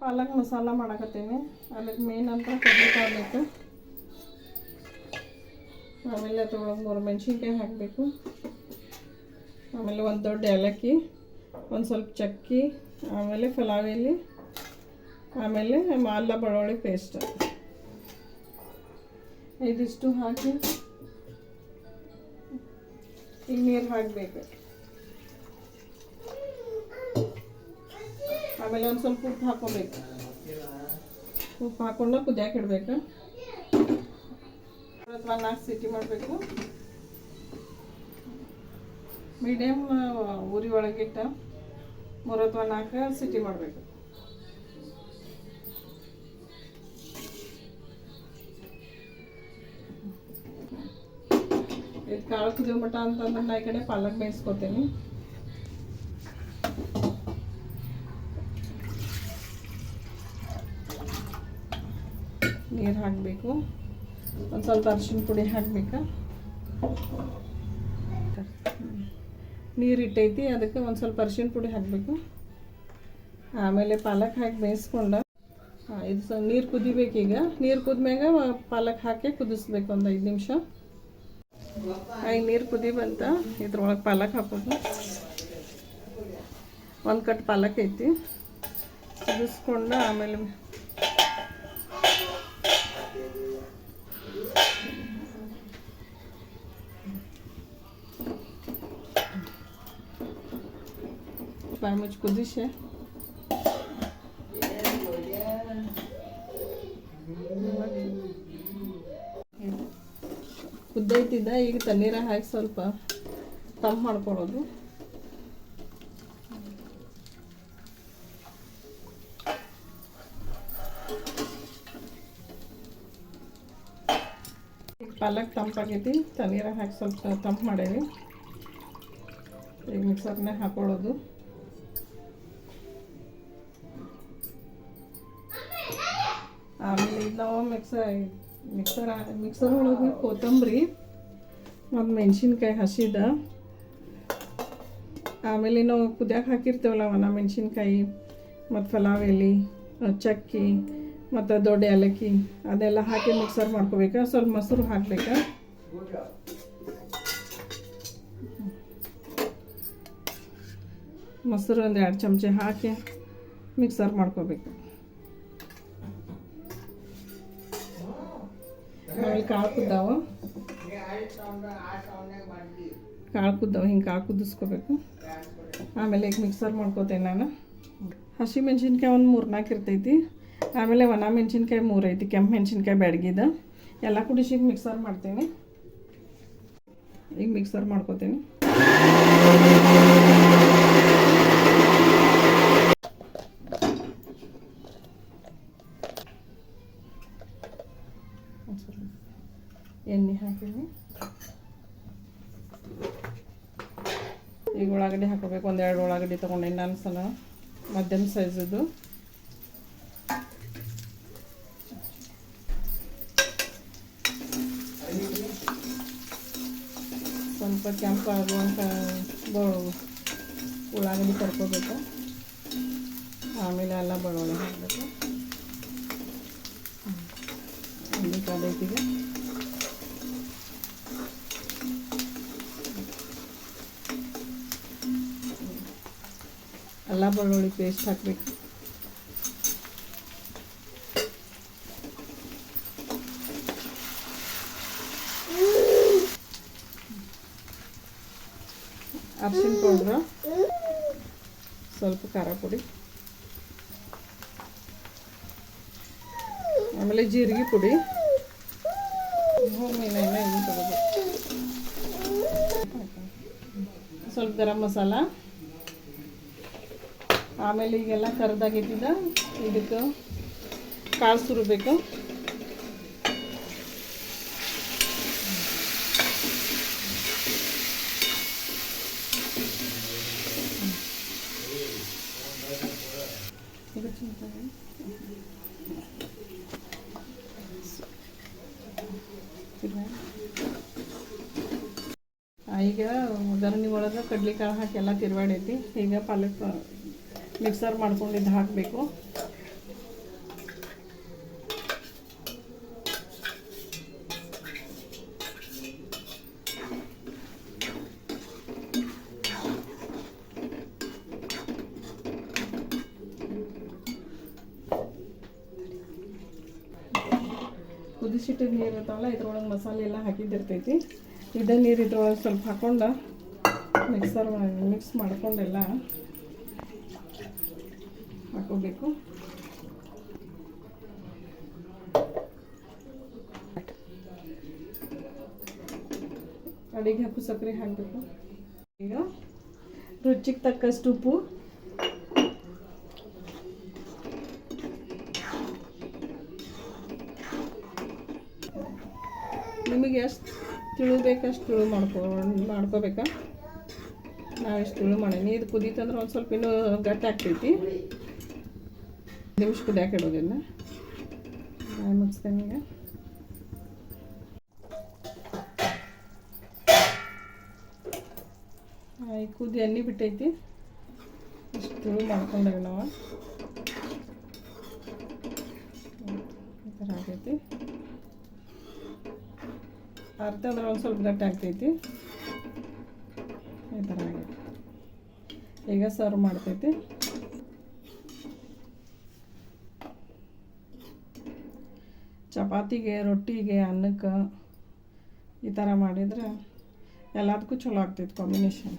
ಪಾಲಕ್ ಮಸಾಲ ಮಾಡಕತ್ತೀನಿ. ಅದಕ್ಕೆ ಮೇನ್ ಅಂತ ಕಡಲೆಕಾಳು ಬೇಕು ಆಮೇಲೆ ಅದ್ರೊಳಗೆ ಮೂರು ಮೆಣಸಿನ್ಕಾಯಿ ಹಾಕಬೇಕು. ಆಮೇಲೆ ಒಂದು ದೊಡ್ಡ ಏಲಕ್ಕಿ, ಒಂದು ಸ್ವಲ್ಪ ಚಕ್ಕಿ, ಆಮೇಲೆ ಪಲಾವ್ ಇಲ್ಲಿ ಆಮೇಲೆ ಮಾಲ್ಲ ಬೆಳ್ಳುಳ್ಳಿ ಪೇಸ್ಟ್ ಇದಿಷ್ಟು ಹಾಕಿ ಈಗ ನೀರು ಹಾಕಬೇಕು. ಆಮೇಲೆ ಒಂದು ಸ್ವಲ್ಪ ಉಪ್ಪು ಹಾಕೋಬೇಕು. ಉಪ್ಪು ಹಾಕೊಂಡು ಕುದಿಯಕ್ಕೆ ಇಡಬೇಕು. ಅಥವಾ ನಾಲ್ಕು ಸಿಟಿ ಮಾಡಬೇಕು. ಮೀಡಿಯಮ್ ಉರಿ ಒಳಗಿಟ್ಟು ಮೂರು ಅಥವಾ ನಾಲ್ಕು ಸಿಟಿ ಮಾಡಬೇಕು. ಇದು ಕಾಳು ಕುದಿಯೋ ಮಟ ಅಂತಂದ್ರೆ ನಾ ಈ ಕಡೆ ಪಾಲಕ್ ಬೇಯಿಸ್ಕೊತೀನಿ. ನೀರು ಹಾಕಬೇಕು. ಒಂದು ಸ್ವಲ್ಪ ಅರಿಶಿನ ಪುಡಿ ಹಾಕಬೇಕು. ನೀರು ಇಟ್ಟೈತಿ, ಅದಕ್ಕೆ ಒಂದು ಸ್ವಲ್ಪ ಅರಿಶಿನ ಪುಡಿ ಹಾಕಬೇಕು. ಆಮೇಲೆ ಪಾಲಕ್ ಹಾಕಿ ಬೇಯಿಸ್ಕೊಂಡ ಇದು ಸ, ನೀರು ಕುದಿಬೇಕೀಗ ನೀರು ಕುದ್ಮ್ಯಾಗ ಪಾಲಕ್ ಹಾಕಿ ಕುದಿಸ್ಬೇಕು ಒಂದು ಐದು ನಿಮಿಷ. ಈಗ ನೀರು ಕುದಿ ಬಂತ. ಇದ್ರೊಳಗೆ ಪಾಲಕ್ ಹಾಕೋದು. ಒಂದು ಕಟ್ ಪಾಲಕ್ ಐತಿ. ಕುದಿಸ್ಕೊಂಡು ಆಮೇಲೆ ಬಾಯಿ ಮುಚ್ಚಿ ಕುದಿಸೆ ಕುದ್ದೈತಿದ್ದ ಈಗ ತಣ್ಣೀರ ಹಾಕಿ ಸ್ವಲ್ಪ ತಂಪು ಮಾಡ್ಕೊಳ್ಳೋದು ಪಾಲಕ್ ತಂಪಾಗೈತಿ ತಣ್ಣೀರ ಹಾಕಿ ಸ್ವಲ್ಪ ತಂಪು ಮಾಡೇವಿ ಈಗ ಮಿಕ್ಸರ್ನಾಗ ಹಾಕೊಳ್ಳೋದು. ಆಮೇಲೆ ನಾವು ಮಿಕ್ಸರ್ ಮಿಕ್ಸರ್ ಮಿಕ್ಸರ್ ಒಳಗೆ ಕೊತ್ತಂಬರಿ, ಮತ್ತು ಮೆಣಸಿನ್ಕಾಯಿ ಹಸಿದ. ಆಮೇಲೆ ನಾವು ಕುದಿಯಕ್ಕೆ ಹಾಕಿರ್ತೇವಲ್ಲ ಒಣ ಮೆಣಸಿನ್ಕಾಯಿ, ಮತ್ತು ಪಲಾವ್ ಎಲೆ ಚಕ್ಕಿ. ಮತ್ತು ದೊಡ್ಡ ಏಲಕ್ಕಿ ಅದೆಲ್ಲ ಹಾಕಿ ಮಿಕ್ಸರ್ ಮಾಡ್ಕೋಬೇಕಾ? ಸ್ವಲ್ಪ ಮೊಸರು ಹಾಕ್ಬೇಕಾ? ಮೊಸರು ಒಂದು ಎರಡು ಚಮಚ ಹಾಕಿ ಮಿಕ್ಸರ್ ಮಾಡ್ಕೋಬೇಕು. ಆಮೇಲೆ ಕಾಳು ಕುದ್ದಾವು? ಕಾಳು ಕುದ್ದಾವು, ಹಿಂಗೆ ಕಾಳು ಕುದಿಸ್ಕೋಬೇಕು. ಆಮೇಲೆ ಈಗ ಮಿಕ್ಸರ್ ಮಾಡ್ಕೋತೇನೆ ನಾನು? ಹಸಿಮೆಣ್ಸಿನ್ಕಾಯಿ ಒಂದು ಮೂರು ನಾಲ್ಕು ಇರ್ತೈತಿ. ಆಮೇಲೆ ಒಣ ಮೆಣಸಿನ್ಕಾಯಿ ಮೂರೈತಿ ಕೆಂಪು ಮೆಣಸಿನ್ಕಾಯಿ ಬೆಳಗಿದ ಎಲ್ಲ ಕುಡಿಸಿ ಮಿಕ್ಸರ್ ಮಾಡ್ತೀನಿ. ಈಗ ಮಿಕ್ಸರ್ ಮಾಡ್ಕೋತೀನಿ. ಎಣ್ಣೆ ಹಾಕಿನಿ ಈಗ ಉಳ್ಳಾಗಡ್ಡಿ ಹಾಕೋಬೇಕು. ಒಂದೆರಡು ಉಳ್ಳಾಗಡ್ಡಿ ತೊಗೊಂಡೆ. ನಾನು ಸಲ ಮಧ್ಯಮ ಸೈಜದು ಸ್ವಲ್ಪ ಕೆಂಪು ಆಗುವಂಥ ಉಳ್ಳಾಗಡ್ಡಿ ಕರ್ಕೋಬೇಕು. ಆಮೇಲೆ ಎಲ್ಲ ಬೆಳ್ಳುಳ್ಳಿ ಹಾಕಬೇಕು ಒಂದು ಕಾದೈತಿಗೆ ಅಲ್ಲ ಬೆಳ್ಳುಳ್ಳಿ ಪೇಸ್ಟ್ ಹಾಕಬೇಕು. ಅರ್ಶಿನ ಪೌಡ್ರ, ಸ್ವಲ್ಪ ಖಾರ ಪುಡಿ. ಆಮೇಲೆ ಜೀರಿಗೆ ಪುಡಿ. ಸ್ವಲ್ಪ ಗರಂ ಮಸಾಲ. ಆಮೇಲೆ ಈಗೆಲ್ಲ ಕರ್ದಾಗಿದ್ದ ಇದಕ್ಕೆ ಕಾಳು ಸುರಬೇಕು. ಈಗ ಒಗ್ಗರಣೆ ಒಳಗೆ ಕಡ್ಲಿಕಾಳು ಹಾಕಿ ಎಲ್ಲ ತಿರುವಾಡೈತಿ. ಈಗ ಪಾಲಕ್ ಮಿಕ್ಸರ್ ಮಾಡ್ಕೊಂಡಿದ್ದು ಹಾಕಬೇಕು. ಕುದಿಸಿಟ್ಟಿದ ನೀರು ಇರ್ತಾವಲ್ಲ ಇದ್ರೊಳಗೆ ಮಸಾಲೆ ಎಲ್ಲ ಹಾಕಿದ್ದಿರ್ತೈತಿ. ಇದೇ ನೀರು ಇದ್ರೊಳಗೆ ಸ್ವಲ್ಪ ಹಾಕೊಂಡು ಮಿಕ್ಸರ್ ಮಿಕ್ಸ್ ಮಾಡ್ಕೊಂಡೆಲ್ಲ ಹಾಕೋಬೇಕು. ಅಡಿಗೆ ಹಾಕು, ಸಕ್ಕರೆ ಹಾಕಬೇಕು. ಈಗ ರುಚಿಗೆ ತಕ್ಕಷ್ಟು ಉಪ್ಪು. ನಿಮಗೆ ಎಷ್ಟು ತಿಳು ಬೇಕಷ್ಟು ತಿಳು ಮಾಡ್ಕೊ, ಮಾಡ್ಕೋಬೇಕಾ? ನಾವು ಇಷ್ಟು ತಿಳು ಮಾಡೀನಿ. ಇದು ಕುದೀತಂದ್ರೆ ಒಂದು ಸ್ವಲ್ಪ ಇನ್ನೂ ಗಟ್ಟಿ ಆಗ್ತೈತಿ. ನಿಮಿಷ ಕುದಿಯಾಕೆ ಇಡೋದಿಲ್ಲ ಮುಗಿಸ್ತೇನೆ ಈಗ. ಈ ಕುದಿ ಎಣ್ಣೆ ಬಿಟ್ಟೈತಿ. ಇಷ್ಟು ತುಳು ಮಾಡ್ಕೊಂಡಾಗ ನಾವು? ಈ ಥರ ಆಗೈತಿ. ಅರ್ಧ ಅಂದ್ರೆ ಒಂದು ಸ್ವಲ್ಪ ಗಟ್ಟಿ ಆಗ್ತೈತಿ. ಈ ಥರ ಈಗ ಸರ್ವ್ ಮಾಡ್ತೈತಿ. ಚಪಾತಿಗೆ, ರೊಟ್ಟಿಗೆ, ಅನ್ನಕ್ಕೆ ಈ ಥರ ಮಾಡಿದ್ರೆ ಎಲ್ಲದಕ್ಕೂ ಚಲೋ ಆಗ್ತೈತಿ ಕಾಂಬಿನೇಷನ್